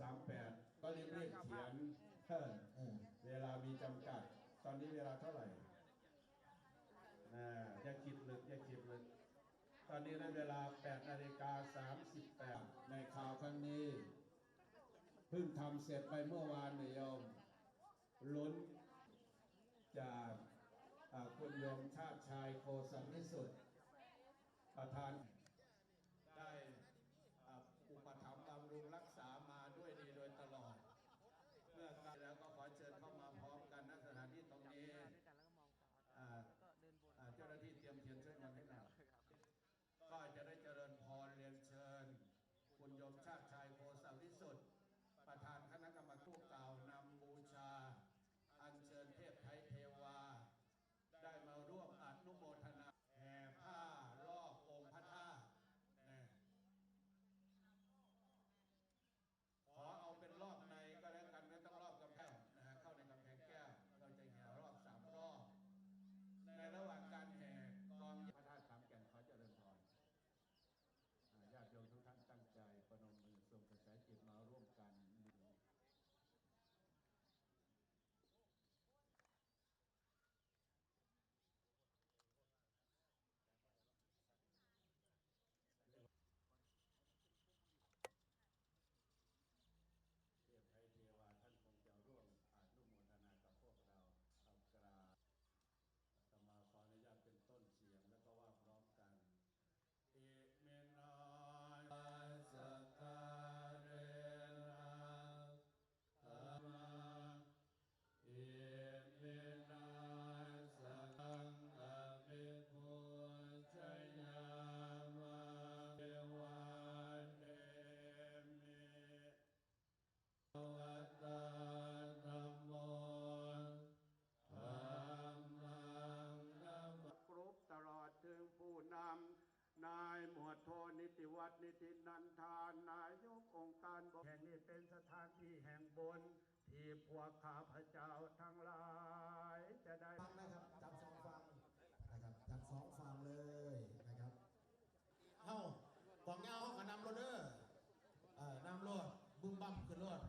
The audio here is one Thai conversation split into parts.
สามแปดก็รีบรีบเขียนเออเออเวลามีจำกัด ตอนนี้เวลาเท่าไหร่อ่าอย่าคิดลึกอย่าคิดลึกตอนนี้ได้เวลา8นาฬิกา38 ในข่าวครั้งนี้ เพิ่งทำเสร็จไปเมื่อวานเนี่ยโยมลุ้นจากอ่าคุณโยมชาติชายโคสันนิสุทธิ์ประธาน นิติวัฒนิตินันทานนายกองค์การบแห่งนี้เป็นสถานที่แห่งบน ที่พวกข้าพเจ้าทั้งหลายจะได้ฟังนะครับจับสองฟังนะครับจับสองฟังเลยนะครับเฮ้ากองเงาเขาก็นำรถเดอร์เอ่อนำรถบึ้มบั้มขึ้นรถ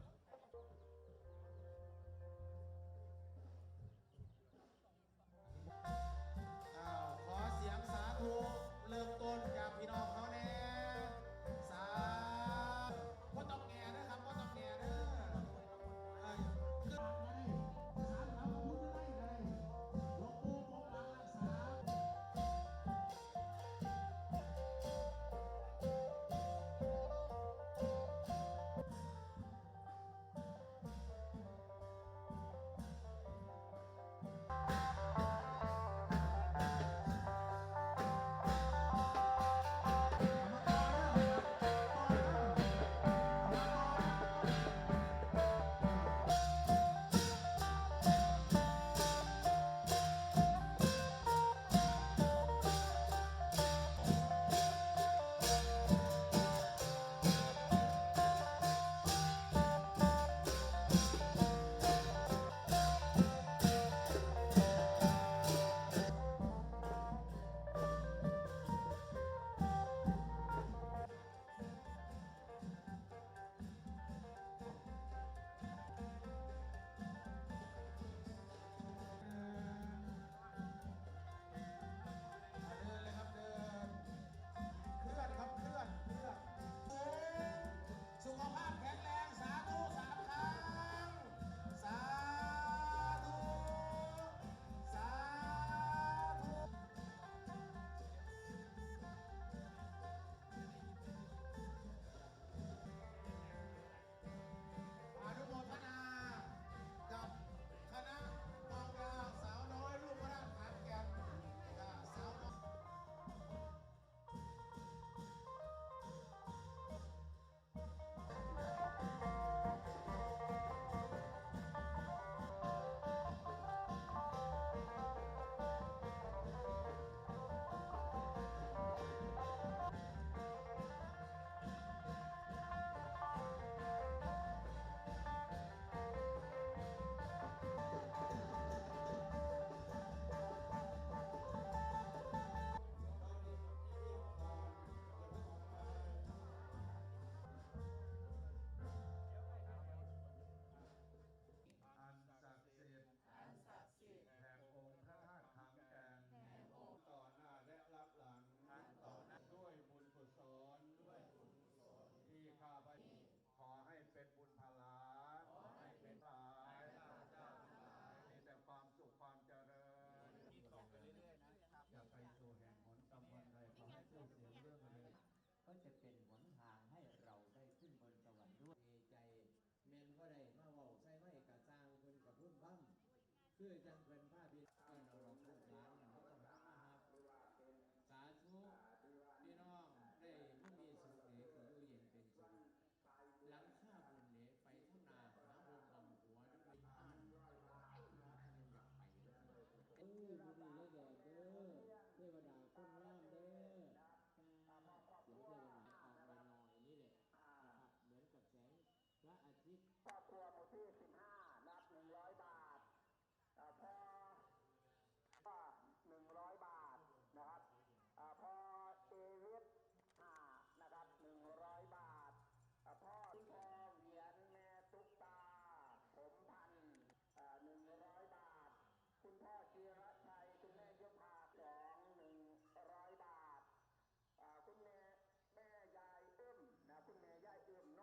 คือจังเป็นพ